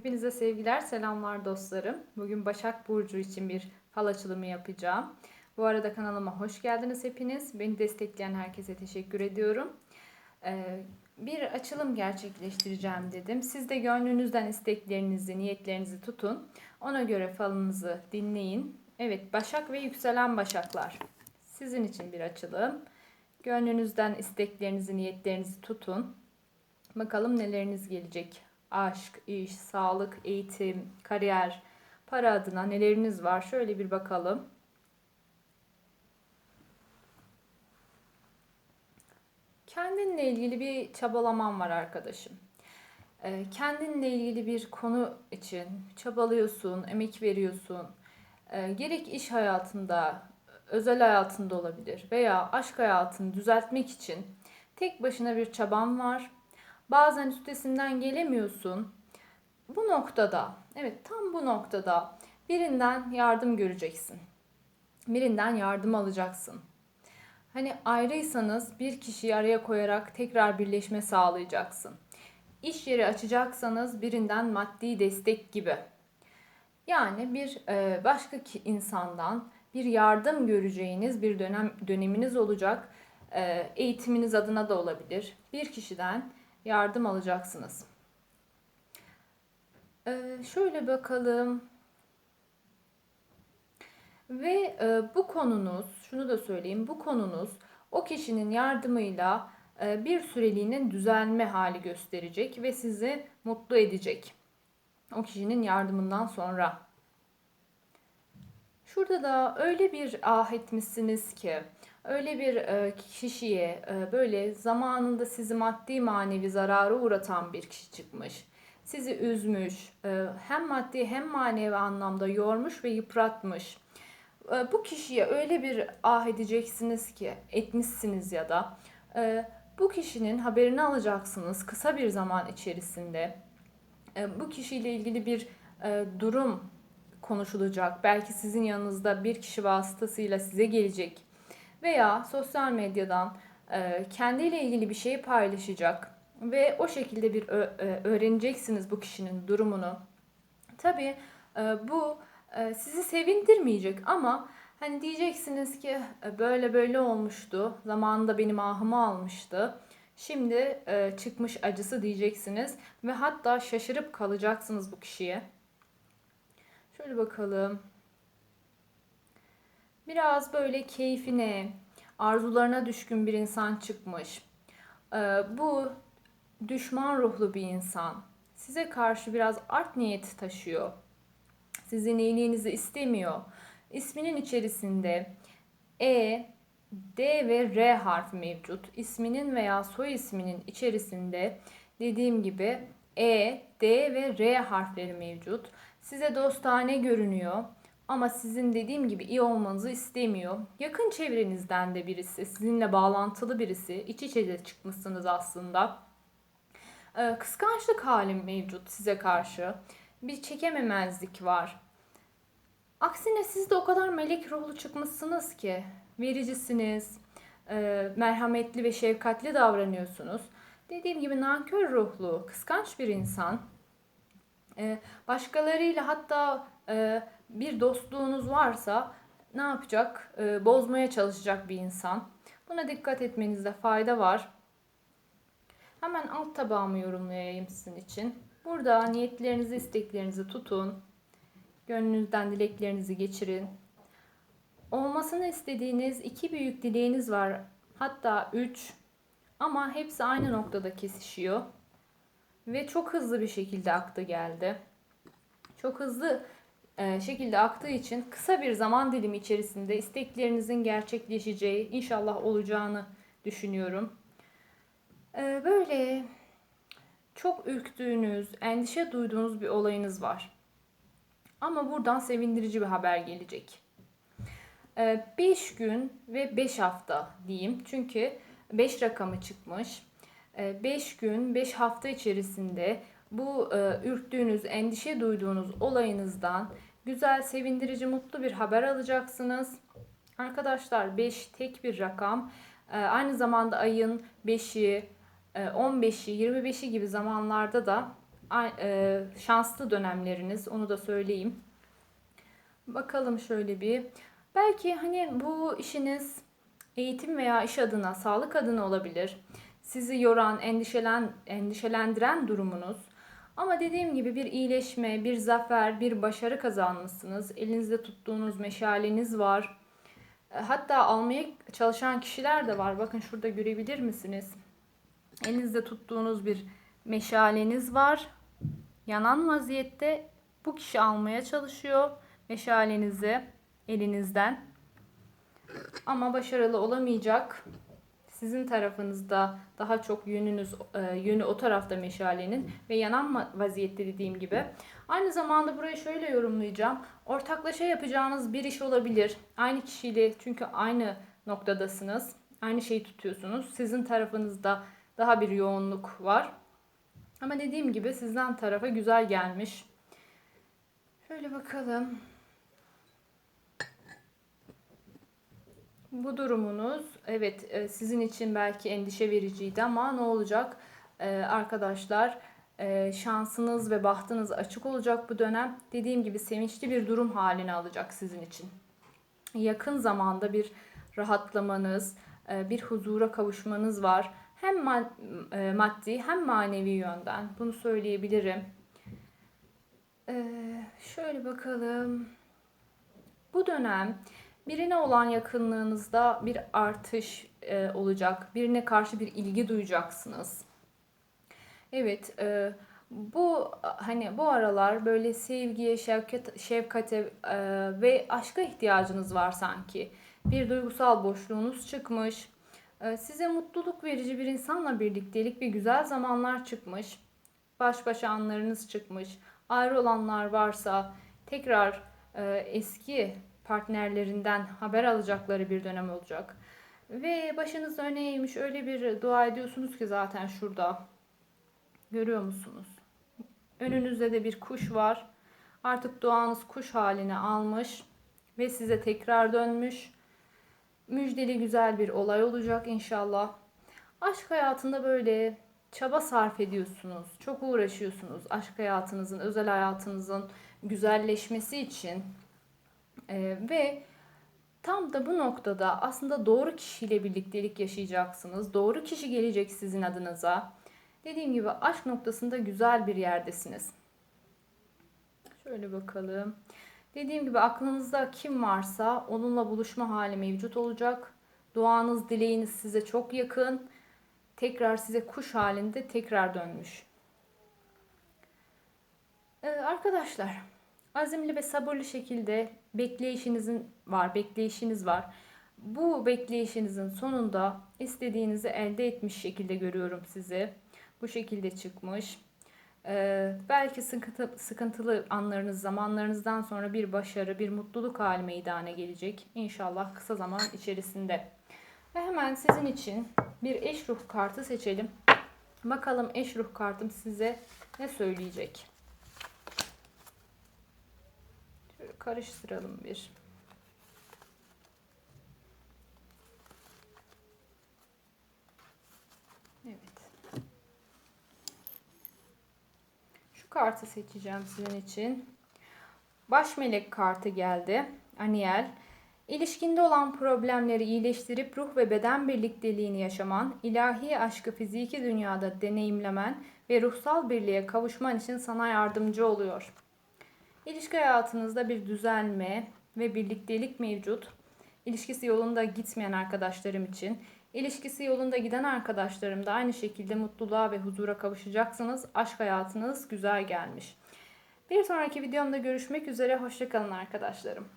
Hepinize sevgiler, selamlar dostlarım. Bugün Başak Burcu için bir fal açılımı yapacağım. Bu arada kanalıma hoş geldiniz hepiniz. Beni destekleyen herkese teşekkür ediyorum. Ee, bir açılım gerçekleştireceğim dedim. Siz de gönlünüzden isteklerinizi, niyetlerinizi tutun. Ona göre falınızı dinleyin. Evet, Başak ve yükselen Başaklar. Sizin için bir açılım. Gönlünüzden isteklerinizi, niyetlerinizi tutun. Bakalım neleriniz gelecek. Aşk, iş, sağlık, eğitim, kariyer, para adına neleriniz var? Şöyle bir bakalım. Kendinle ilgili bir çabalaman var arkadaşım. Ee, Kendinle ilgili bir konu için çabalıyorsun, emek veriyorsun. Ee, Gerek iş hayatında, özel hayatında olabilir veya aşk hayatını düzeltmek için tek başına bir çaban var Bazen üstesinden gelemiyorsun. Bu noktada, evet tam bu noktada birinden yardım göreceksin. Birinden yardım alacaksın. Hani ayrıysanız bir kişiyi araya koyarak tekrar birleşme sağlayacaksın. İş yeri açacaksanız birinden maddi destek gibi. Yani bir e, başka insandan bir yardım göreceğiniz bir dönem döneminiz olacak. E, eğitiminiz adına da olabilir. Bir kişiden yardım alacaksınız. Ee, şöyle bakalım. Ve e, bu konunuz, şunu da söyleyeyim, bu konunuz o kişinin yardımıyla e, bir süreliğine düzelme hali gösterecek ve sizi mutlu edecek. O kişinin yardımından sonra. Şurada da öyle bir ah etmişsiniz ki öyle bir e, kişiye e, böyle zamanında sizi maddi manevi zarara uğratan bir kişi çıkmış. Sizi üzmüş, e, hem maddi hem manevi anlamda yormuş ve yıpratmış. Bu kişiye öyle bir ah edeceksiniz ki, etmişsiniz ya da bu kişinin haberini alacaksınız kısa bir zaman içerisinde. Bu kişiyle ilgili bir durum konuşulacak. Belki sizin yanınızda bir kişi vasıtasıyla size gelecek veya sosyal medyadan e, kendiyle ilgili bir şeyi paylaşacak ve o şekilde bir e, öğreneceksiniz bu kişinin durumunu. Tabii e, bu sizi sevindirmeyecek ama hani diyeceksiniz ki böyle böyle olmuştu. Zamanında benim ahımı almıştı. Şimdi çıkmış acısı diyeceksiniz ve hatta şaşırıp kalacaksınız bu kişiye. Şöyle bakalım. Biraz böyle keyfine, arzularına düşkün bir insan çıkmış. Ee, bu düşman ruhlu bir insan. Size karşı biraz art niyeti taşıyor. Sizin iyiliğinizi istemiyor. İsminin içerisinde E, D ve R harfi mevcut. İsminin veya soy isminin içerisinde dediğim gibi E, D ve R harfleri mevcut. Size dostane görünüyor ama sizin dediğim gibi iyi olmanızı istemiyor. Yakın çevrenizden de birisi, sizinle bağlantılı birisi, iç içe de çıkmışsınız aslında. Ee, kıskançlık halim mevcut size karşı. Bir çekememezlik var. Aksine siz de o kadar melek ruhlu çıkmışsınız ki vericisiniz, e, merhametli ve şefkatli davranıyorsunuz. Dediğim gibi nankör ruhlu, kıskanç bir insan. E, başkalarıyla hatta e, bir dostluğunuz varsa ne yapacak? E, bozmaya çalışacak bir insan. Buna dikkat etmenizde fayda var. Hemen alt tabağımı yorumlayayım sizin için. Burada niyetlerinizi, isteklerinizi tutun. Gönlünüzden dileklerinizi geçirin. Olmasını istediğiniz iki büyük dileğiniz var. Hatta üç. Ama hepsi aynı noktada kesişiyor. Ve çok hızlı bir şekilde aktı geldi. Çok hızlı e, şekilde aktığı için kısa bir zaman dilimi içerisinde isteklerinizin gerçekleşeceği, inşallah olacağını düşünüyorum. E, böyle çok ürktüğünüz, endişe duyduğunuz bir olayınız var. Ama buradan sevindirici bir haber gelecek. 5 gün ve 5 hafta diyeyim. Çünkü 5 rakamı çıkmış. 5 gün, 5 hafta içerisinde bu ürktüğünüz, endişe duyduğunuz olayınızdan güzel, sevindirici, mutlu bir haber alacaksınız. Arkadaşlar 5 tek bir rakam. Ee, aynı zamanda ayın 5'i, 15'i, 25'i gibi zamanlarda da e, şanslı dönemleriniz. Onu da söyleyeyim. Bakalım şöyle bir. Belki hani bu işiniz eğitim veya iş adına, sağlık adına olabilir. Sizi yoran, endişelen, endişelendiren durumunuz. Ama dediğim gibi bir iyileşme, bir zafer, bir başarı kazanmışsınız. Elinizde tuttuğunuz meşaleniz var. E, Hatta almaya çalışan kişiler de var. Bakın şurada görebilir misiniz? Elinizde tuttuğunuz bir meşaleniz var. Yanan vaziyette bu kişi almaya çalışıyor meşalenizi elinizden. Ama başarılı olamayacak. Sizin tarafınızda daha çok yönünüz e, yönü o tarafta meşalenin ve yanan vaziyette dediğim gibi. Aynı zamanda burayı şöyle yorumlayacağım. Ortaklaşa yapacağınız bir iş olabilir. Aynı kişiyle çünkü aynı noktadasınız. Aynı şeyi tutuyorsunuz. Sizin tarafınızda daha bir yoğunluk var. Ama dediğim gibi sizden tarafa güzel gelmiş. Şöyle bakalım. Bu durumunuz evet e, sizin için belki endişe vericiydi ama ne olacak E, arkadaşlar e, şansınız ve bahtınız açık olacak bu dönem. Dediğim gibi sevinçli bir durum haline alacak sizin için. Yakın zamanda bir rahatlamanız, bir huzura kavuşmanız var. Hem ma- maddi hem manevi yönden. Bunu söyleyebilirim. E, şöyle bakalım. Bu dönem birine olan yakınlığınızda bir artış e, olacak. Birine karşı bir ilgi duyacaksınız. Evet, e, bu hani bu aralar böyle sevgiye, şefkat, şefkate e, ve aşka ihtiyacınız var sanki. Bir duygusal boşluğunuz çıkmış. E, size mutluluk verici bir insanla birliktelik ve güzel zamanlar çıkmış. Baş başa anlarınız çıkmış. Ayrı olanlar varsa tekrar e, eski partnerlerinden haber alacakları bir dönem olacak. Ve başınız öne eğmiş öyle bir dua ediyorsunuz ki zaten şurada. Görüyor musunuz? Önünüzde de bir kuş var. Artık duanız kuş haline almış ve size tekrar dönmüş. Müjdeli güzel bir olay olacak inşallah. Aşk hayatında böyle çaba sarf ediyorsunuz. Çok uğraşıyorsunuz aşk hayatınızın, özel hayatınızın güzelleşmesi için. Ee, ve tam da bu noktada aslında doğru kişiyle birliktelik yaşayacaksınız. Doğru kişi gelecek sizin adınıza. Dediğim gibi aşk noktasında güzel bir yerdesiniz. Şöyle bakalım. Dediğim gibi aklınızda kim varsa onunla buluşma hali mevcut olacak. Duanız, dileğiniz size çok yakın. Tekrar size kuş halinde tekrar dönmüş. Ee, arkadaşlar, azimli ve sabırlı şekilde bekleyişinizin var, bekleyişiniz var. Bu bekleyişinizin sonunda istediğinizi elde etmiş şekilde görüyorum sizi. Bu şekilde çıkmış. Ee, belki sıkıntı, sıkıntılı anlarınız, zamanlarınızdan sonra bir başarı, bir mutluluk hali meydana gelecek. İnşallah kısa zaman içerisinde. Ve hemen sizin için bir eş ruh kartı seçelim. Bakalım eş ruh kartım size ne söyleyecek? Şöyle karıştıralım bir. Evet. Şu kartı seçeceğim sizin için. Baş melek kartı geldi. Aniel. İlişkinde olan problemleri iyileştirip ruh ve beden birlikteliğini yaşaman, ilahi aşkı fiziki dünyada deneyimlemen ve ruhsal birliğe kavuşman için sana yardımcı oluyor. İlişki hayatınızda bir düzelme ve birliktelik mevcut. İlişkisi yolunda gitmeyen arkadaşlarım için, ilişkisi yolunda giden arkadaşlarım da aynı şekilde mutluluğa ve huzura kavuşacaksınız. Aşk hayatınız güzel gelmiş. Bir sonraki videomda görüşmek üzere. Hoşçakalın arkadaşlarım.